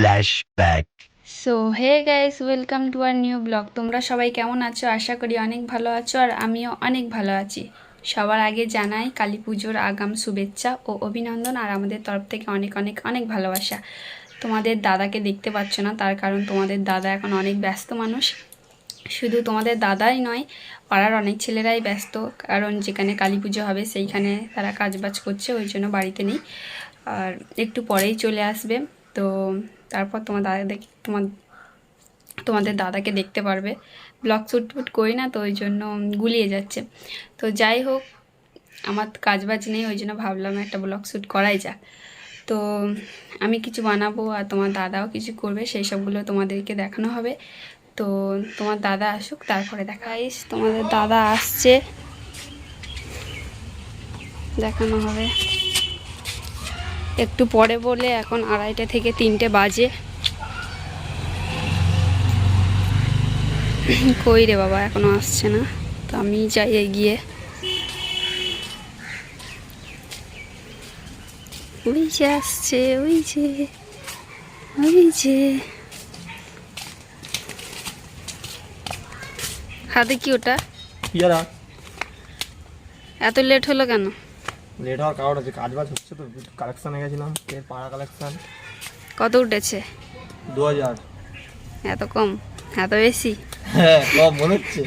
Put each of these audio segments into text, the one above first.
Flashback. So hey guys welcome to our new blog তোমরা সবাই কেমন আছো? আশা করি অনেক ভালো আছো আর আমিও অনেক ভালো আছি। সবার আগে জানাই কালী পুজোর আগাম শুভেচ্ছা ও অভিনন্দন আর আমাদের তরফ থেকে অনেক অনেক অনেক ভালোবাসা। তোমাদের দাদাকে দেখতে পাচ্ছ না, তার কারণ তোমাদের দাদা এখন অনেক ব্যস্ত মানুষ। শুধু তোমাদের দাদাই নয়, পাড়ার অনেক ছেলেরাই ব্যস্ত, কারণ যেখানে কালী পুজো হবে সেইখানে তারা কাজবাজ করছে, ওই জন্য বাড়িতে নেই। আর একটু পরেই চলে আসবে। তো তারপর তোমার দাদা দেখ, তোমার, তোমাদের দাদাকে দেখতে পারবে। ব্লগ শ্যুট ফুট করি না তো, ওই জন্য গুলিয়ে যাচ্ছে। তো যাই হোক, আমার কাজ বাজ নেই, ওই জন্য ভাবলাম একটা ব্লগ শ্যুট করাই যাক। তো আমি কিছু বানাবো আর তোমার দাদাও কিছু করবে, সেই সবগুলো তোমাদেরকে দেখানো হবে। তো তোমার দাদা আসুক, তারপরে দেখাইস তোমাদের দাদা আসছে। দেখানো হবে। একটু পরে বলে এখন আড়াইটে থেকে তিনটে বাজে। কই রে বাবা এখনও আসছে না। তো আমি যাই এগিয়ে। ওই যে আসছে ওই যে ওই যে। হাতে কি ওটা? এত লেট হলো কেন? লেট হওয়ার কারণ আছে কাজ বাজ হচ্ছে তো কালেকশানে গেছিলাম এর পাড়া কালেকশান কত উঠেছে? দু হাজার এত কম? এত বেশি? হ্যাঁ সব মনে হচ্ছে।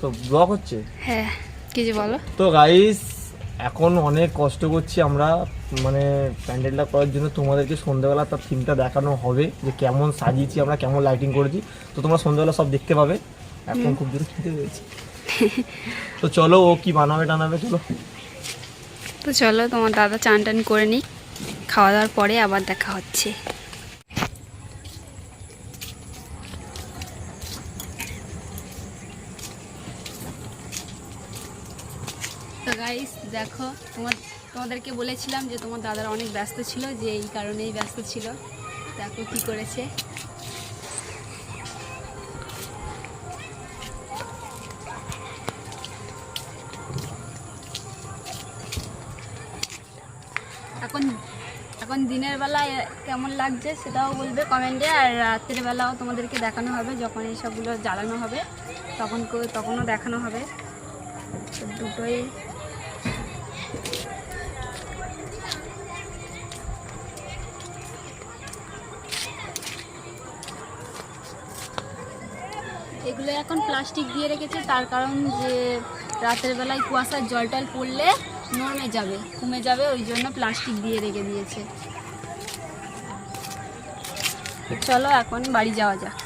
তো ব্লক হচ্ছে? হ্যাঁ কিছু বলো? তো গাইস এখন অনেক কষ্ট করছি আমরা মানে প্যান্ডেলটা করার জন্য। তোমাদেরকে সন্ধ্যাবেলা তার থিমটা দেখানো হবে যে কেমন সাজিয়েছি আমরা কেমন লাইটিং করেছি। তো তোমরা সন্ধ্যাবেলা সব দেখতে পাবে। এখন খুব দূরে খেতে পেয়েছি। তো চলো ও কি বানাবে টানাবে চলো। তো চলো, তোমার দাদা চান টান করে নিক। খাওয়া দাওয়ার পরে আবার দেখা হচ্ছে। তো গাইস দেখো, তোমার, তোমাদেরকে বলেছিলাম যে তোমার দাদারা অনেক ব্যস্ত ছিল, যে এই কারণেই ব্যস্ত ছিল। দেখো কি করেছে। এখন এখন দিনের বেলায় কেমন লাগছে সেটাও বলবে কমেন্টে। আর রাতের বেলাও তোমাদেরকে দেখানো হবে যখন এইসবগুলো জ্বালানো হবে, তখন তখনও দেখানো হবে। দুটোই। এগুলো এখন প্লাস্টিক দিয়ে রেখেছে, তার কারণ যে রাতের বেলায় কুয়াশার জল টল পড়লে নরমে যাবে, কমে যাবে, ওই জন্য প্লাস্টিক দিয়ে রেখে দিয়েছে। চলো এখন বাড়ি যাওয়া যাক।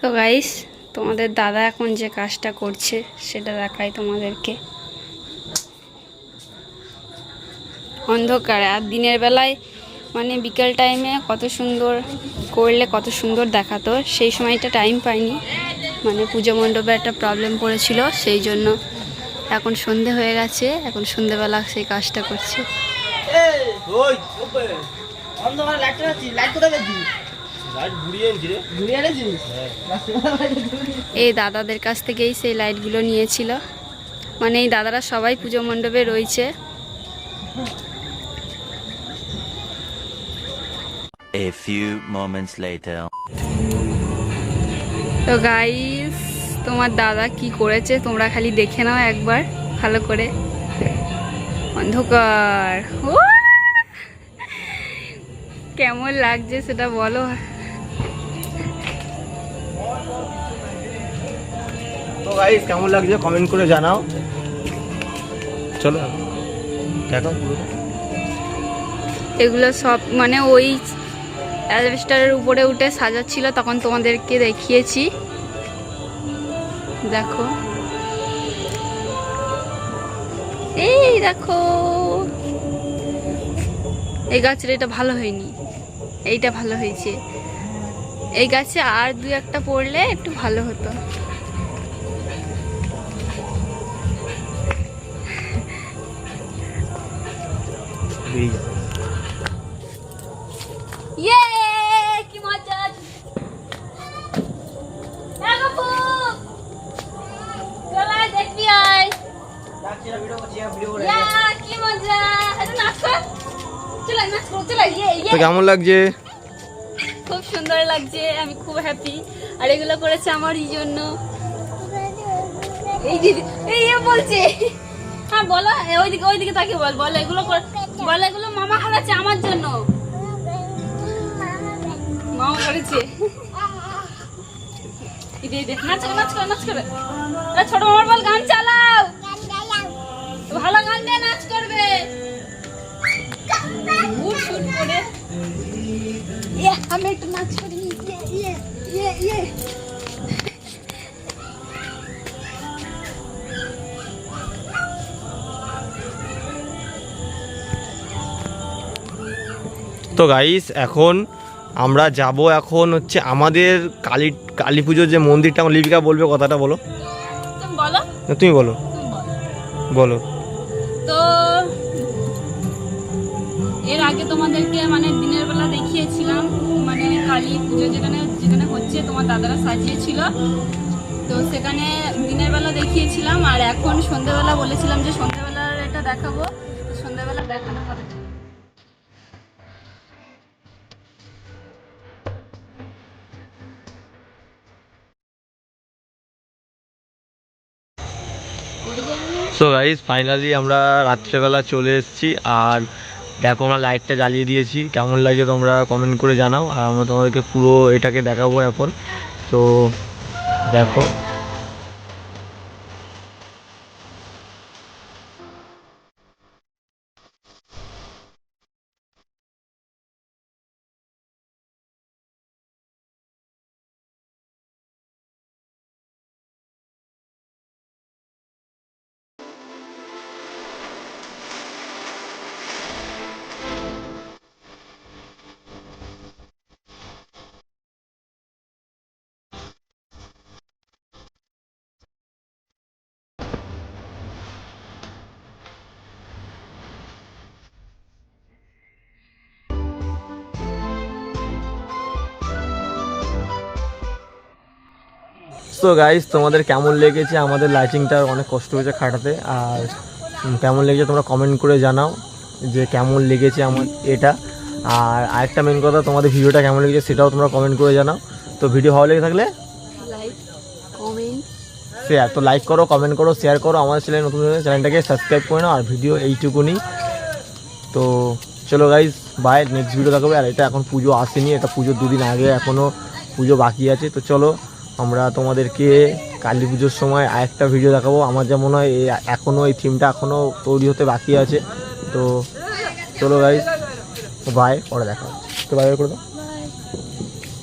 তো গাইস তোমাদের দাদা এখন যে কাজটা করছে, সেটা দেখাই তোমাদেরকে। অন্ধকারে, আর দিনের বেলায় মানে বিকেল টাইমে কত সুন্দর করলে কত সুন্দর দেখাতো। সেই সময়টা টাইম পাইনি। মানে পুজো মণ্ডপে একটা প্রবলেম পড়েছিল সেই জন্য এখন সন্ধে হয়ে গেছে। এখন সন্ধেবেলা সেই কাজটা করছে। এনেছিস? এই দাদাদের কাছ থেকেই সেই লাইটগুলো নিয়েছিল। মানে এই দাদারা সবাই পুজো মণ্ডপে রয়েছে। A few moments later. তো গাইস তোমার দাদা কি করেছে তোমরা খালি দেখে নাও একবার ভালো করে। অন্ধকার। ও! কেমন লাগছে সেটা বলো। তো গাইস কেমন লাগছে কমেন্ট করে জানাও। চলো দেখো। এগুলো সব মানে ওই অ্যালবেস্টারের উপরে উঠে সাজাচ্ছিল, তখন তোমাদেরকে দেখিয়েছি। দেখো। এই দেখো। এই গাছের এটা ভালো হয়নি। এইটা ভালো হয়েছে। এই গাছে আর দু একটা পড়লে একটু ভালো হতো। তো কেমন লাগছে খুব সুন্দর লাগছে আমি খুব হ্যাপি আর এগুলো করেছে আমার এই জন্য এই দিদি এই বলছে হ্যাঁ বলো ওইদিকে ওইদিকে তাকে বল বলো এগুলো করে- বলো এগুলো মামা করেছে আমার জন্য মামা করেছে ইদে ইদে নাচ করে নাচ করে এ, ছোট মামার বল গান চালাও ভালো গান দিয়ে নাচ করবে। করে ইয়ে, আমি একটু নাচ করি। ইয়ে ইয়ে ইয়ে ইয়ে। তো গাইস এখন আমরা যাব এখন হচ্ছে আমাদের কালী কালী পুজোর যে মন্দিরটা আমার লিপিকা বলবে কথাটা বলো। তুমি বলো। বলো। বলো। আগে তোমাদেরকে মানে দিনের বেলা দেখিয়েছিলাম মানে কালী পুজো যেখানে যেখানে হচ্ছে, তোমার দাদারা সাজিয়েছিল। তো সেখানে দিনের বেলা দেখিয়েছিলাম, আর এখন সন্ধ্যেবেলা বলেছিলাম যে সন্ধ্যেবেলার এটা দেখাবো। সন্ধ্যেবেলা দেখানো হবে। সো গাইস ফাইনালি আমরা রাত্রেবেলা চলে এসেছি, আর দেখো আমরা লাইটটা জ্বালিয়ে দিয়েছি। কেমন লাগছে তোমরা কমেন্ট করে জানাও। আর আমরা তোমাদেরকে পুরো এটাকে দেখাবো এখন। তো দেখো। তো গাইস তোমাদের কেমন লেগেছে? আমাদের লাইটিংটা অনেক কষ্ট হয়েছে খাটাতে। আর কেমন লেগেছে তোমরা কমেন্ট করে জানাও যে কেমন লেগেছে আমার এটা। আর আরেকটা মেন কথা তোমাদের ভিডিওটা কেমন লেগেছে সেটাও তোমরা কমেন্ট করে জানাও। তো ভিডিও ভালো লেগে থাকলে? শেয়ার তো লাইক করো কমেন্ট করো শেয়ার করো আমাদের চ্যানেল নতুন চ্যানেলটাকে সাবস্ক্রাইব করে নাও আর ভিডিও এইটুকুনি। তো চলো গাইজ বাই নেক্সট ভিডিও দেখাবে। আর এটা এখন পুজো আসেনি এটা পুজোর দুদিন আগে এখনও পুজো বাকি আছে। তো চলো আমরা তোমাদেরকে কালী পুজোর সময় আরেকটা ভিডিও দেখাবো। আমার যেমন মনে হয় এখনও এই থিমটা এখনও তৈরি হতে বাকি আছে। তো চলো গাইজ বাই পরে দেখা। তো বাই করে দাও।